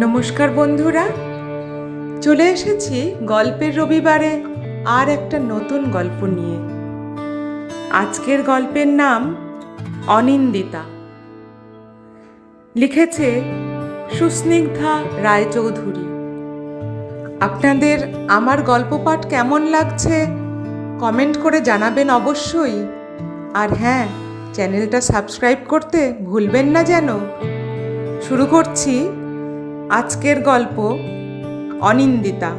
নমস্কার বন্ধুরা। চলে এসেছি গল্পের রবিবারে আর একটা নতুন গল্প নিয়ে। আজকের গল্পের নাম অনিন্দিতা। লিখেছে সুস্নিগ্ধা রায়চৌধুরী। আপনাদের আমার গল্প পাঠ কেমন লাগছে কমেন্ট করে জানাবেন অবশ্যই। আর হ্যাঁ চ্যানেলটা সাবস্ক্রাইব করতে ভুলবেন না যেন। শুরু করছি আজকের গল্প অনিন্দিতা।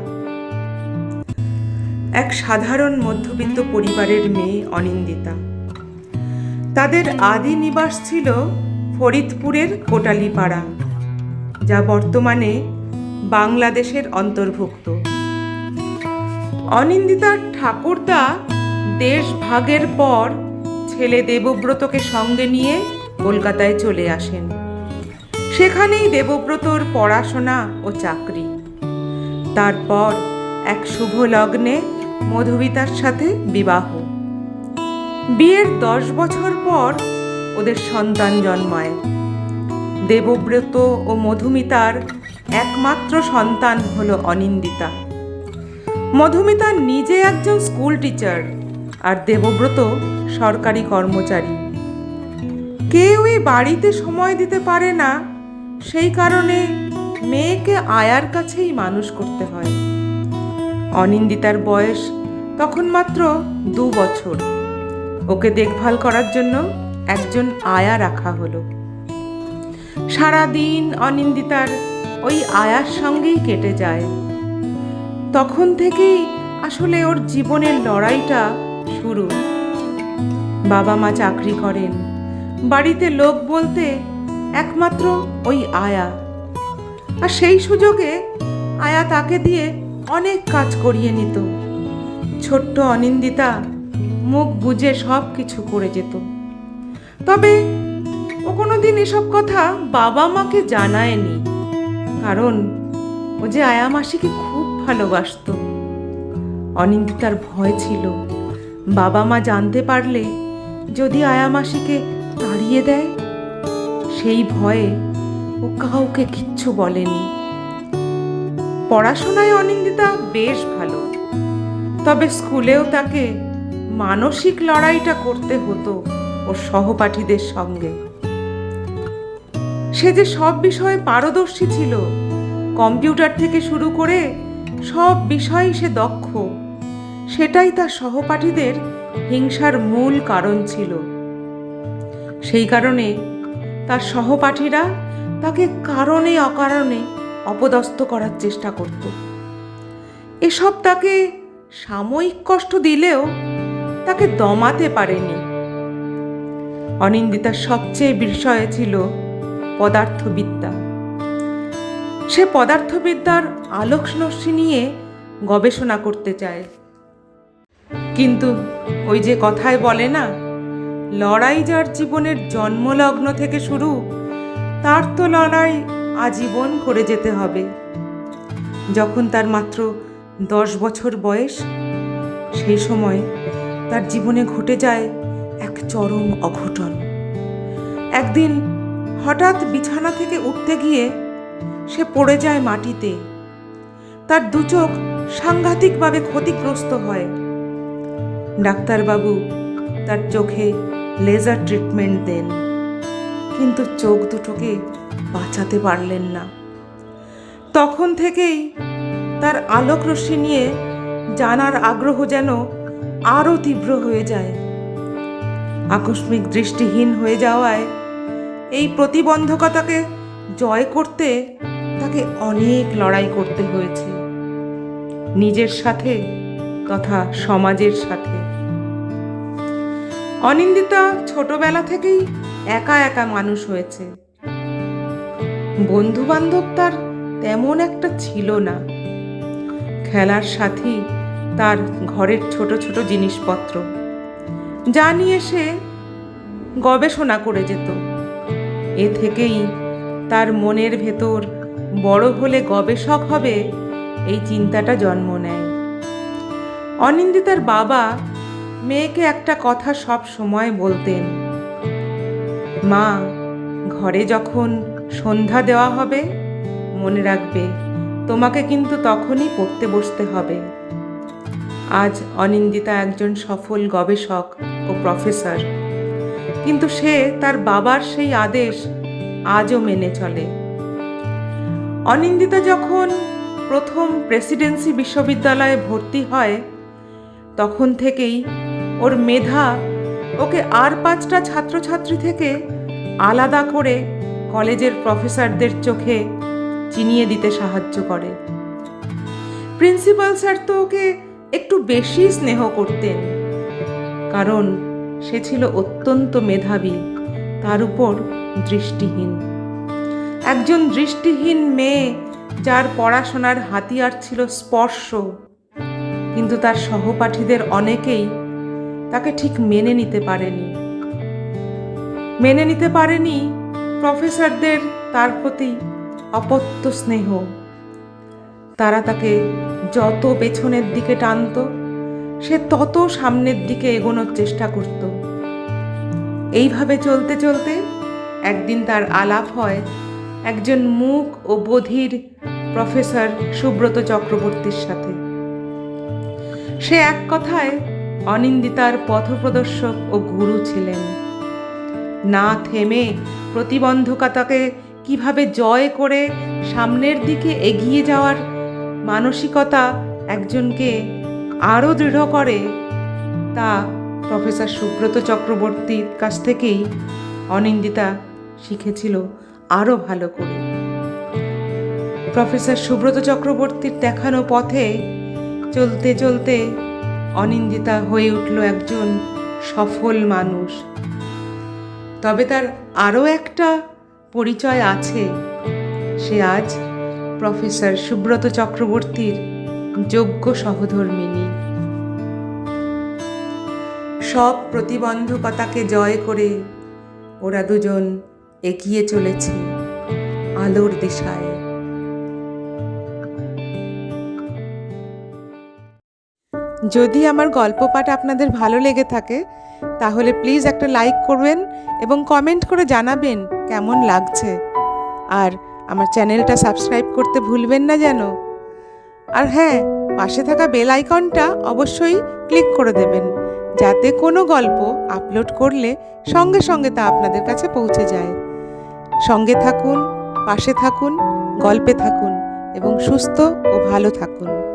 এক সাধারণ মধ্যবিত্ত পরিবারের মেয়ে অনিন্দিতা। তাদের আদি নিবাস ছিল ফরিদপুরের কোটালিপাড়া, যা বর্তমানে বাংলাদেশের অন্তর্ভুক্ত। অনিন্দিতার ঠাকুরদা দেশ ভাগের পর ছেলে দেবব্রতকে সঙ্গে নিয়ে কলকাতায় চলে আসেন। সেখানেই দেবব্রতর পড়াশোনা ও চাকরি। তারপর এক শুভ লগ্নে মধুবিতার সাথে বিবাহ। বিয়ের দশ বছর পর ওদের সন্তান জন্মায়। দেবব্রত ও মধুমিতার একমাত্র সন্তান হলো অনিন্দিতা। মধুমিতা নিজে একজন স্কুল টিচার আর দেবব্রত সরকারি কর্মচারী। কেউই বাড়িতে সময় দিতে পারে না সেই কারণে মেয়েকে আয়ার কাছেই মানুষ করতে হয়। অনিন্দিতার বয়স তখন মাত্র দু বছর। ওকে দেখভাল করার জন্য একজন আয়া রাখা হলো। সারাদিন অনিন্দিতার ওই আয়ার সঙ্গেই কেটে যায়। তখন থেকেই আসলে ওর জীবনের লড়াইটা শুরু। বাবা মা চাকরি করেন। বাড়িতে লোক বলতে একমাত্র ওই আয়া। আর সেই সুযোগে আয়া তাকে দিয়ে অনেক কাজ করিয়ে নিত। ছোট্ট অনিন্দিতা মুখ বুঝে সব কিছু করে যেত। তবে ও কোনো দিন এসব কথা বাবা মাকে জানায়নি। কারণ ও যে আয়া মাসিকে খুব ভালোবাসত। অনিন্দিতার ভয় ছিল। বাবা মা জানতে পারলে যদি আয়া মাসিকে তাড়িয়ে দেয় সেই ভয়ে ও কাউকে কিচ্ছু বলেনি। পড়াশোনায় অনিন্দিতা বেশ ভালো, তবে স্কুলেও তাকে মানসিক লড়াইটা করতে হতো ওর সহপাঠীদের সঙ্গে। সে যে সব বিষয়ে পারদর্শী ছিল, কম্পিউটার থেকে শুরু করে সব বিষয়ে সে দক্ষ, সেটাই তার সহপাঠীদের হিংসার মূল কারণ ছিল। সেই কারণে তার সহপাঠীরা তাকে কারণে অকারণে অপদস্থ করার চেষ্টা করত। এসব তাকে সাময়িক কষ্ট দিলেও তাকে দমাতে পারেনি। অনিন্দিতার সবচেয়ে বিষয় ছিল পদার্থবিদ্যা। সে পদার্থবিদ্যার আলোকনস্যি নিয়ে গবেষণা করতে চায়। কিন্তু ওই যে কথায় বলে না লড়াই যার জীবনের জন্মলগ্ন থেকে শুরু, তার তো লড়াই আজীবন করে যেতে হবে। যখন তার মাত্র দশ বছর বয়স সেই সময় তার জীবনে ঘটে যায় এক চরম অঘটন। একদিন হঠাৎ বিছানা থেকে উঠতে গিয়ে সে পড়ে যায় মাটিতে। তার দু চোখ সাংঘাতিকভাবে ক্ষতিগ্রস্ত হয়। ডাক্তারবাবু তার চোখে লেজার ট্রিটমেন্ট দেন, কিন্তু চোখ দুটোকে বাঁচাতে পারলেন না। তখন থেকেই তার আলোক রশ্মি নিয়ে জানার আগ্রহ যেন আরও তীব্র হয়ে যায়। আকস্মিক দৃষ্টিহীন হয়ে যাওয়ায় এই প্রতিবন্ধকতাকে জয় করতে তাকে অনেক লড়াই করতে হয়েছে। নিজের সাথে তথা সমাজের সাথে। অনিন্দিতা ছোটবেলা থেকেই একা একা মানুষ হয়েছে। বন্ধু বান্ধব তার তেমন একটা ছিল না। খেলার সাথী তার ঘরের ছোট ছোট জিনিসপত্র। যা নিয়ে সে গবেষণা করে যেত। এ থেকেই তার মনের ভেতর বড় হলে গবেষক হবে এই চিন্তাটা জন্ম নেয়। অনিন্দিতার বাবা মেয়েকে একটা কথা সব সময় বলতেন। মা, ঘরে যখন সন্ধ্যা দেওয়া হবে, মনে রাখবে, তোমাকে কিন্তু তখনই পড়তে বসতে হবে। আজ অনিন্দিতা একজন সফল গবেষক ও প্রফেসর। কিন্তু সে তার বাবার সেই আদেশ আজও মেনে চলে। অনিন্দিতা যখন প্রথম প্রেসিডেন্সি বিশ্ববিদ্যালয়ে ভর্তি হয়, তখন থেকেই ওর মেধা ওকে আর পাঁচটা ছাত্রছাত্রী থেকে আলাদা করে কলেজের প্রফেসরদের চোখে চিনিয়ে দিতে সাহায্য করে। প্রিন্সিপাল স্যার তো ওকে একটু বেশি স্নেহ করতেন, কারণ সে ছিল অত্যন্ত মেধাবী, তার উপর দৃষ্টিহীন। একজন দৃষ্টিহীন মেয়ে যার পড়াশোনার হাতিয়ার ছিল স্পর্শ, কিন্তু তার সহপাঠীদের অনেকেই তাকে ঠিক মেনে নিতে পারেনি। মেনে নিতে পারেনি প্রফেসরদের তার প্রতি অপত্য স্নেহ। তারা তাকে যত পেছনের দিকে টানত, সে তত সামনের দিকে এগোনোর চেষ্টা করত। এইভাবে চলতে চলতে একদিন তার আলাপ হয় একজন মুখ ও বধির প্রফেসর সুব্রত চক্রবর্তীর সাথে। সে এক কথায় অনিন্দিতার পথপ্রদর্শক ও গুরু ছিলেন। না থেমে প্রতিবন্ধকতাকে কীভাবে জয় করে সামনের দিকে এগিয়ে যাওয়ার মানসিকতা একজনকে আরও দৃঢ় করে, তা প্রফেসর সুব্রত চক্রবর্তীর কাছ থেকেই অনিন্দিতা শিখেছিল আরও ভালো করে। প্রফেসর সুব্রত চক্রবর্তীর দেখানো পথে চলতে চলতে অনিন্দিতা হয়ে উঠল একজন সফল মানুষ। তবে তার আরও একটা পরিচয় আছে। সে আজ প্রফেসর সুব্রত চক্রবর্তীর যোগ্য সহধর্মিনী সব প্রতিবন্ধকতাকে জয় করে ওরা দুজন এগিয়ে চলেছে আলোর দিশায়। যদি আমার গল্প পাঠ আপনাদের ভালো লেগে থাকে, তাহলে প্লিজ একটা লাইক করবেন এবং কমেন্ট করে জানাবেন কেমন লাগছে। আর আমার চ্যানেলটা সাবস্ক্রাইব করতে ভুলবেন না যেন। আর হ্যাঁ পাশে থাকা বেল আইকনটা অবশ্যই ক্লিক করে দেবেন, যাতে কোনো গল্প আপলোড করলে সঙ্গে সঙ্গে তা আপনাদের কাছে পৌঁছে যায়। সঙ্গে থাকুন, পাশে থাকুন, গল্পে থাকুন এবং সুস্থ ও ভালো থাকুন।